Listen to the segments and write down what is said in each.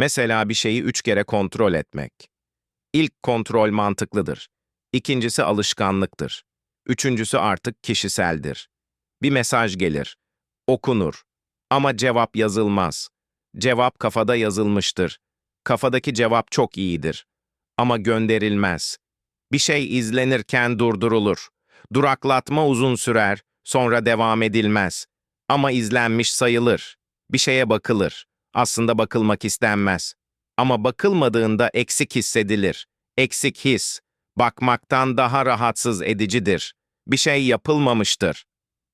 Mesela bir şeyi üç kere kontrol etmek. İlk kontrol mantıklıdır. İkincisi alışkanlıktır. Üçüncüsü artık kişiseldir. Bir mesaj gelir. Okunur. Ama cevap yazılmaz. Cevap kafada yazılmıştır. Kafadaki cevap çok iyidir. Ama gönderilmez. Bir şey izlenirken durdurulur. Duraklatma uzun sürer, sonra devam edilmez. Ama izlenmiş sayılır. Bir şeye bakılır. Aslında bakılmak istenmez. Ama bakılmadığında eksik hissedilir. Eksik his, bakmaktan daha rahatsız edicidir. Bir şey yapılmamıştır.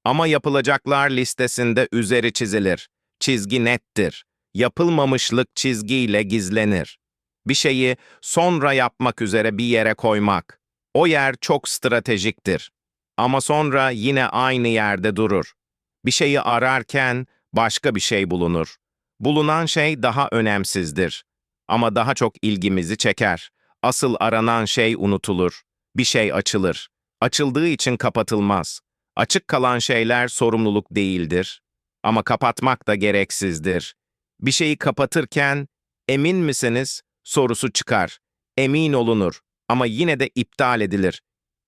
Ama yapılacaklar listesinde üzeri çizilir. Çizgi nettir. Yapılmamışlık çizgiyle gizlenir. Bir şeyi sonra yapmak üzere bir yere koymak. O yer çok stratejiktir. Ama sonra yine aynı yerde durur. Bir şeyi ararken başka bir şey bulunur. Bulunan şey daha önemsizdir. Ama daha çok ilgimizi çeker. Asıl aranan şey unutulur. Bir şey açılır. Açıldığı için kapatılmaz. Açık kalan şeyler sorumluluk değildir. Ama kapatmak da gereksizdir. Bir şeyi kapatırken emin misiniz sorusu çıkar. Emin olunur ama yine de iptal edilir.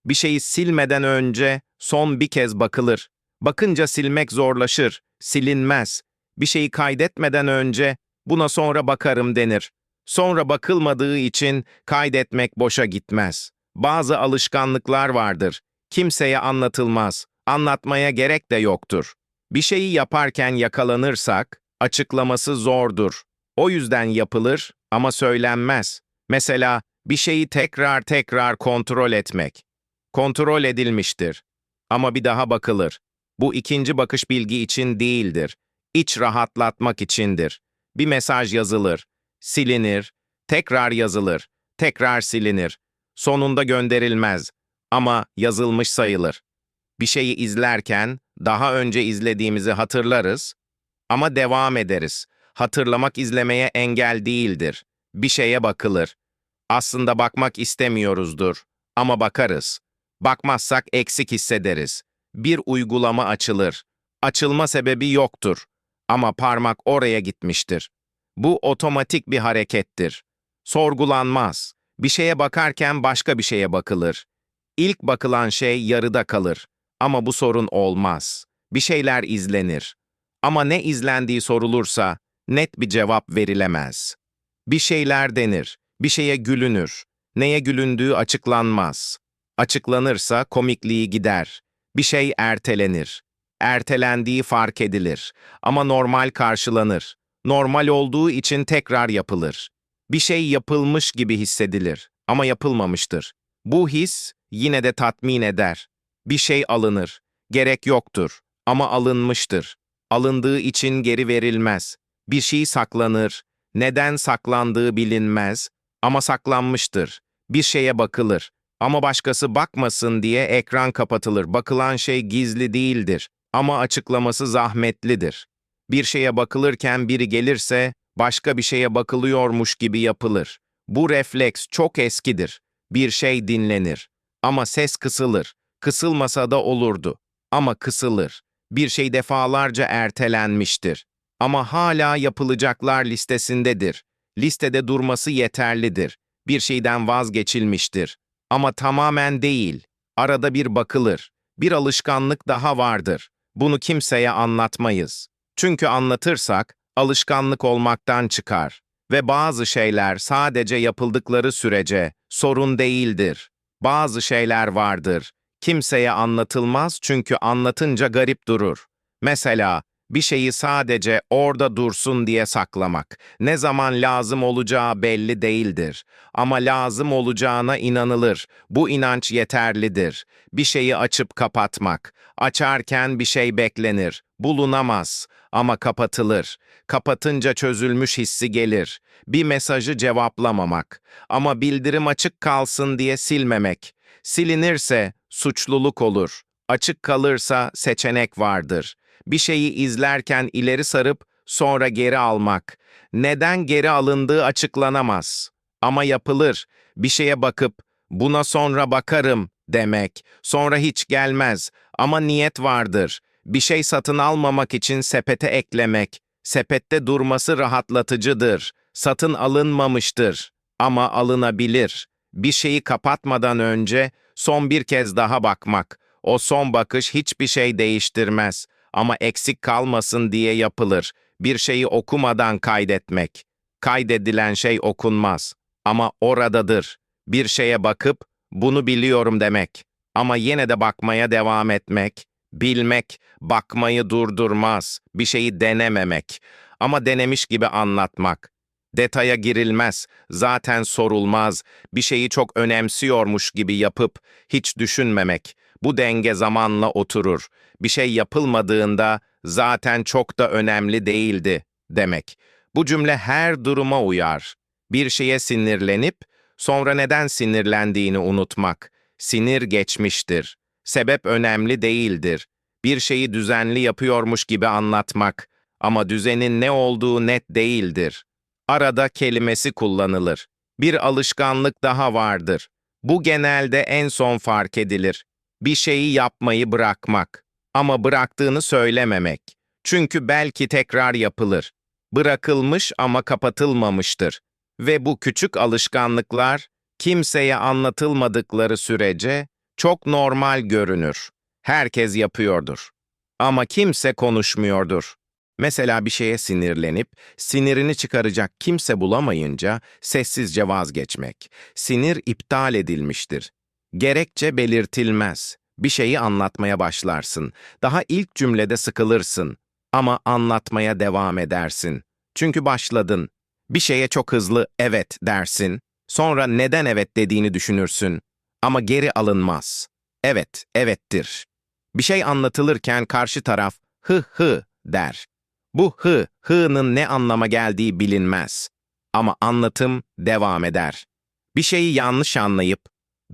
Bir şeyi silmeden önce son bir kez bakılır. Bakınca silmek zorlaşır, silinmez. Bir şeyi kaydetmeden önce buna sonra bakarım denir. Sonra bakılmadığı için kaydetmek boşa gitmez. Bazı alışkanlıklar vardır. Kimseye anlatılmaz. Anlatmaya gerek de yoktur. Bir şeyi yaparken yakalanırsak açıklaması zordur. O yüzden yapılır ama söylenmez. Mesela bir şeyi tekrar tekrar kontrol etmek. Kontrol edilmiştir. Ama bir daha bakılır. Bu ikinci bakış bilgi için değildir. İç rahatlatmak içindir. Bir mesaj yazılır, silinir, tekrar yazılır, tekrar silinir. Sonunda gönderilmez ama yazılmış sayılır. Bir şeyi izlerken daha önce izlediğimizi hatırlarız ama devam ederiz. Hatırlamak izlemeye engel değildir. Bir şeye bakılır. Aslında bakmak istemiyoruzdur ama bakarız. Bakmazsak eksik hissederiz. Bir uygulama açılır. Açılma sebebi yoktur ama parmak oraya gitmiştir. Bu otomatik bir harekettir. Sorgulanmaz. Bir şeye bakarken başka bir şeye bakılır. İlk bakılan şey yarıda kalır. Ama bu sorun olmaz. Bir şeyler izlenir. Ama ne izlendiği sorulursa net bir cevap verilemez. Bir şeyler denir, bir şeye gülünür. Neye gülündüğü açıklanmaz. Açıklanırsa komikliği gider. Bir şey ertelenir. Ertelendiği fark edilir ama normal karşılanır. Normal olduğu için tekrar yapılır. Bir şey yapılmış gibi hissedilir ama yapılmamıştır. Bu his yine de tatmin eder. Bir şey alınır. Gerek yoktur ama alınmıştır. Alındığı için geri verilmez. Bir şey saklanır. Neden saklandığı bilinmez ama saklanmıştır. Bir şeye bakılır ama başkası bakmasın diye ekran kapatılır. Bakılan şey gizli değildir ama açıklaması zahmetlidir. Bir şeye bakılırken biri gelirse başka bir şeye bakılıyormuş gibi yapılır. Bu refleks çok eskidir. Bir şey dinlenir ama ses kısılır. Kısılmasa da olurdu ama kısılır. Bir şey defalarca ertelenmiştir ama hala yapılacaklar listesindedir. Listede durması yeterlidir. Bir şeyden vazgeçilmiştir. Ama tamamen değil. Arada bir bakılır. Bir alışkanlık daha vardır. Bunu kimseye anlatmayız. Çünkü anlatırsak alışkanlık olmaktan çıkar ve bazı şeyler sadece yapıldıkları sürece sorun değildir. Bazı şeyler vardır. Kimseye anlatılmaz çünkü anlatınca garip durur. Mesela bir şeyi sadece orada dursun diye saklamak. Ne zaman lazım olacağı belli değildir. Ama lazım olacağına inanılır. Bu inanç yeterlidir. Bir şeyi açıp kapatmak. Açarken bir şey beklenir. Bulunamaz ama kapatılır. Kapatınca çözülmüş hissi gelir. Bir mesajı cevaplamamak. Ama bildirim açık kalsın diye silmemek. Silinirse suçluluk olur. Açık kalırsa seçenek vardır bir şeyi izlerken ileri sarıp sonra geri almak. Neden geri alındığı açıklanamaz. Ama yapılır. Bir şeye bakıp buna sonra bakarım demek. Sonra hiç gelmez ama niyet vardır. Bir şey satın almamak için sepete eklemek. Sepette durması rahatlatıcıdır. satın alınmamıştır ama alınabilir. Bir şeyi kapatmadan önce son bir kez daha bakmak. O son bakış hiçbir şey değiştirmez ama eksik kalmasın diye yapılır. Bir şeyi okumadan kaydetmek. Kaydedilen şey okunmaz ama oradadır. Bir şeye bakıp bunu biliyorum demek ama yine de bakmaya devam etmek, bilmek, bakmayı durdurmaz, bir şeyi denememek ama denemiş gibi anlatmak. Detaya girilmez, zaten sorulmaz, bir şeyi çok önemsiyormuş gibi yapıp hiç düşünmemek. Bu denge zamanla oturur. Bir şey yapılmadığında zaten çok da önemli değildi demek. Bu cümle her duruma uyar. Bir şeye sinirlenip sonra neden sinirlendiğini unutmak. Sinir geçmiştir. Sebep önemli değildir. Bir şeyi düzenli yapıyormuş gibi anlatmak ama düzenin ne olduğu net değildir. Arada kelimesi kullanılır. Bir alışkanlık daha vardır. Bu genelde en son fark edilir. Bir şeyi yapmayı bırakmak ama bıraktığını söylememek. Çünkü belki tekrar yapılır. Bırakılmış ama kapatılmamıştır. Ve bu küçük alışkanlıklar kimseye anlatılmadıkları sürece çok normal görünür. Herkes yapıyordur. Ama kimse konuşmuyordur. Mesela bir şeye sinirlenip sinirini çıkaracak kimse bulamayınca sessizce vazgeçmek. Sinir iptal edilmiştir. Gerekçe belirtilmez. Bir şeyi anlatmaya başlarsın. Daha ilk cümlede sıkılırsın ama anlatmaya devam edersin. Çünkü başladın. Bir şeye çok hızlı evet dersin. Sonra neden evet dediğini düşünürsün. Ama geri alınmaz. Evet, evettir. Bir şey anlatılırken karşı taraf hı hı der. Bu hı, hı'nın ne anlama geldiği bilinmez. Ama anlatım devam eder. Bir şeyi yanlış anlayıp,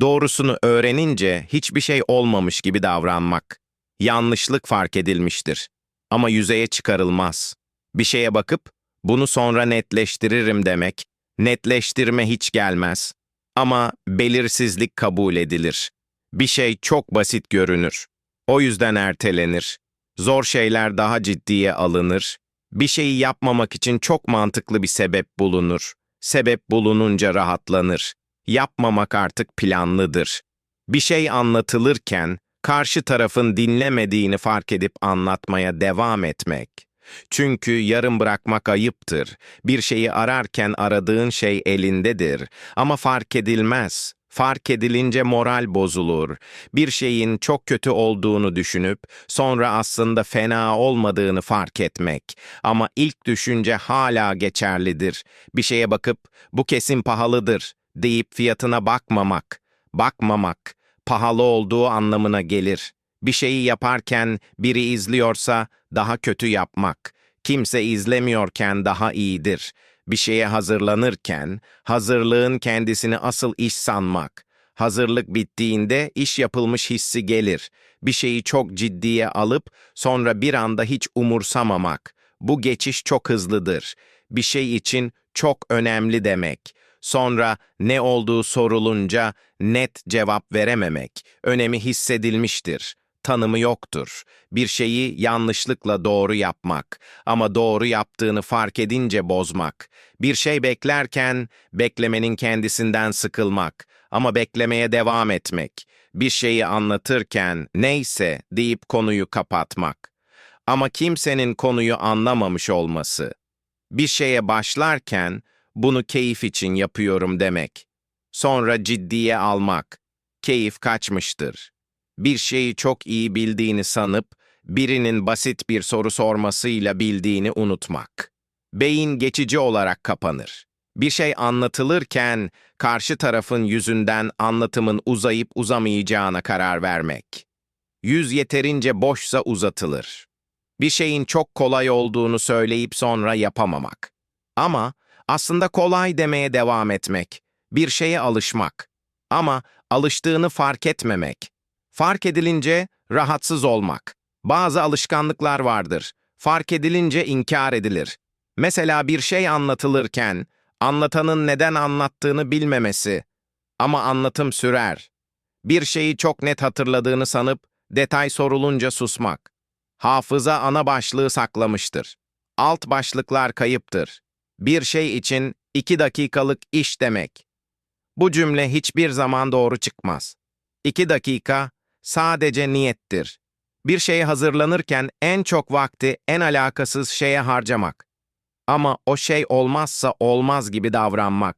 doğrusunu öğrenince hiçbir şey olmamış gibi davranmak. Yanlışlık fark edilmiştir. Ama yüzeye çıkarılmaz. Bir şeye bakıp, bunu sonra netleştiririm demek, netleştirme hiç gelmez. Ama belirsizlik kabul edilir. Bir şey çok basit görünür. O yüzden ertelenir. Zor şeyler daha ciddiye alınır. Bir şeyi yapmamak için çok mantıklı bir sebep bulunur. Sebep bulununca rahatlanır. Yapmamak artık planlıdır. Bir şey anlatılırken karşı tarafın dinlemediğini fark edip anlatmaya devam etmek. Çünkü yarım bırakmak ayıptır. Bir şeyi ararken aradığın şey elindedir ama fark edilmez. Fark edilince moral bozulur. Bir şeyin çok kötü olduğunu düşünüp sonra aslında fena olmadığını fark etmek. Ama ilk düşünce hala geçerlidir. Bir şeye bakıp bu kesin pahalıdır deyip fiyatına bakmamak. Bakmamak pahalı olduğu anlamına gelir. Bir şeyi yaparken biri izliyorsa daha kötü yapmak. Kimse izlemiyorken daha iyidir. Bir şeye hazırlanırken hazırlığın kendisini asıl iş sanmak. Hazırlık bittiğinde iş yapılmış hissi gelir. Bir şeyi çok ciddiye alıp sonra bir anda hiç umursamamak. Bu geçiş çok hızlıdır. Bir şey için çok önemli demek. Sonra ne olduğu sorulunca net cevap verememek. Önemi hissedilmiştir tanımı yoktur. Bir şeyi yanlışlıkla doğru yapmak ama doğru yaptığını fark edince bozmak. Bir şey beklerken beklemenin kendisinden sıkılmak ama beklemeye devam etmek. Bir şeyi anlatırken neyse deyip konuyu kapatmak. Ama kimsenin konuyu anlamamış olması. Bir şeye başlarken bunu keyif için yapıyorum demek. Sonra ciddiye almak. Keyif kaçmıştır bir şeyi çok iyi bildiğini sanıp, birinin basit bir soru sormasıyla bildiğini unutmak. Beyin geçici olarak kapanır. Bir şey anlatılırken karşı tarafın yüzünden anlatımın uzayıp uzamayacağına karar vermek. Yüz yeterince boşsa uzatılır. Bir şeyin çok kolay olduğunu söyleyip sonra yapamamak. Ama aslında kolay demeye devam etmek, bir şeye alışmak. Ama alıştığını fark etmemek, Fark edilince rahatsız olmak. Bazı alışkanlıklar vardır. Fark edilince inkar edilir. Mesela bir şey anlatılırken anlatanın neden anlattığını bilmemesi ama anlatım sürer. Bir şeyi çok net hatırladığını sanıp detay sorulunca susmak. Hafıza ana başlığı saklamıştır. Alt başlıklar kayıptır. Bir şey için iki dakikalık iş demek. Bu cümle hiçbir zaman doğru çıkmaz. İki dakika sadece niyettir. Bir şeye hazırlanırken en çok vakti en alakasız şeye harcamak. Ama o şey olmazsa olmaz gibi davranmak.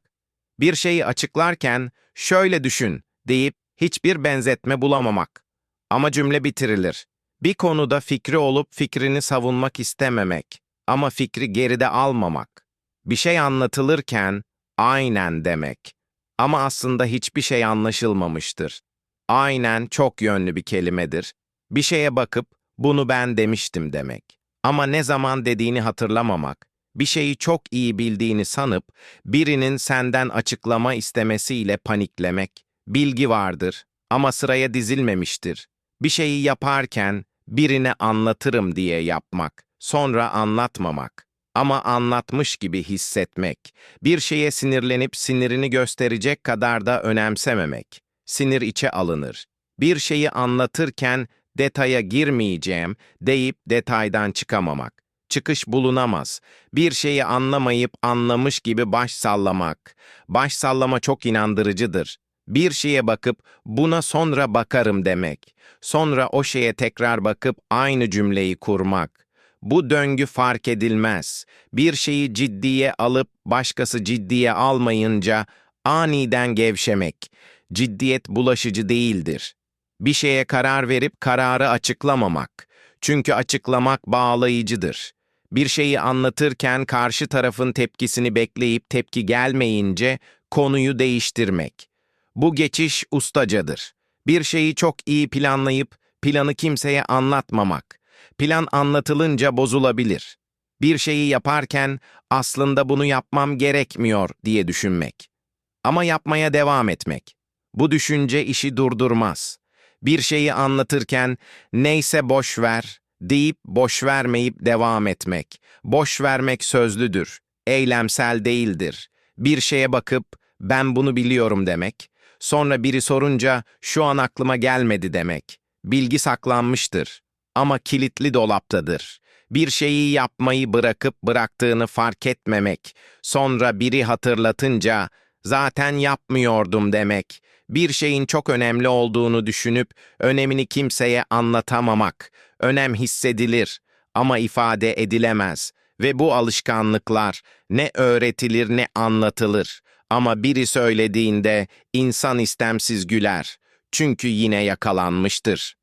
Bir şeyi açıklarken şöyle düşün deyip hiçbir benzetme bulamamak. Ama cümle bitirilir. Bir konuda fikri olup fikrini savunmak istememek ama fikri geride almamak. Bir şey anlatılırken aynen demek. Ama aslında hiçbir şey anlaşılmamıştır. Aynen çok yönlü bir kelimedir. Bir şeye bakıp bunu ben demiştim demek. Ama ne zaman dediğini hatırlamamak, bir şeyi çok iyi bildiğini sanıp birinin senden açıklama istemesiyle paniklemek. Bilgi vardır ama sıraya dizilmemiştir. Bir şeyi yaparken birine anlatırım diye yapmak, sonra anlatmamak. Ama anlatmış gibi hissetmek, bir şeye sinirlenip sinirini gösterecek kadar da önemsememek. Sinir içe alınır. Bir şeyi anlatırken detaya girmeyeceğim deyip detaydan çıkamamak. Çıkış bulunamaz. Bir şeyi anlamayıp anlamış gibi baş sallamak. Baş sallama çok inandırıcıdır. Bir şeye bakıp buna sonra bakarım demek. Sonra o şeye tekrar bakıp aynı cümleyi kurmak. Bu döngü fark edilmez. Bir şeyi ciddiye alıp başkası ciddiye almayınca aniden gevşemek. Ciddiyet bulaşıcı değildir. Bir şeye karar verip kararı açıklamamak. Çünkü açıklamak bağlayıcıdır. Bir şeyi anlatırken karşı tarafın tepkisini bekleyip tepki gelmeyince konuyu değiştirmek. Bu geçiş ustacadır. Bir şeyi çok iyi planlayıp planı kimseye anlatmamak. Plan anlatılınca bozulabilir. Bir şeyi yaparken aslında bunu yapmam gerekmiyor diye düşünmek. Ama yapmaya devam etmek. Bu düşünce işi durdurmaz. Bir şeyi anlatırken neyse boş ver deyip boş vermeyip devam etmek. Boş vermek sözlüdür, eylemsel değildir. Bir şeye bakıp ben bunu biliyorum demek. Sonra biri sorunca şu an aklıma gelmedi demek. Bilgi saklanmıştır ama kilitli dolaptadır. Bir şeyi yapmayı bırakıp bıraktığını fark etmemek. Sonra biri hatırlatınca zaten yapmıyordum demek. Bir şeyin çok önemli olduğunu düşünüp önemini kimseye anlatamamak. Önem hissedilir ama ifade edilemez ve bu alışkanlıklar ne öğretilir ne anlatılır. Ama biri söylediğinde insan istemsiz güler. Çünkü yine yakalanmıştır.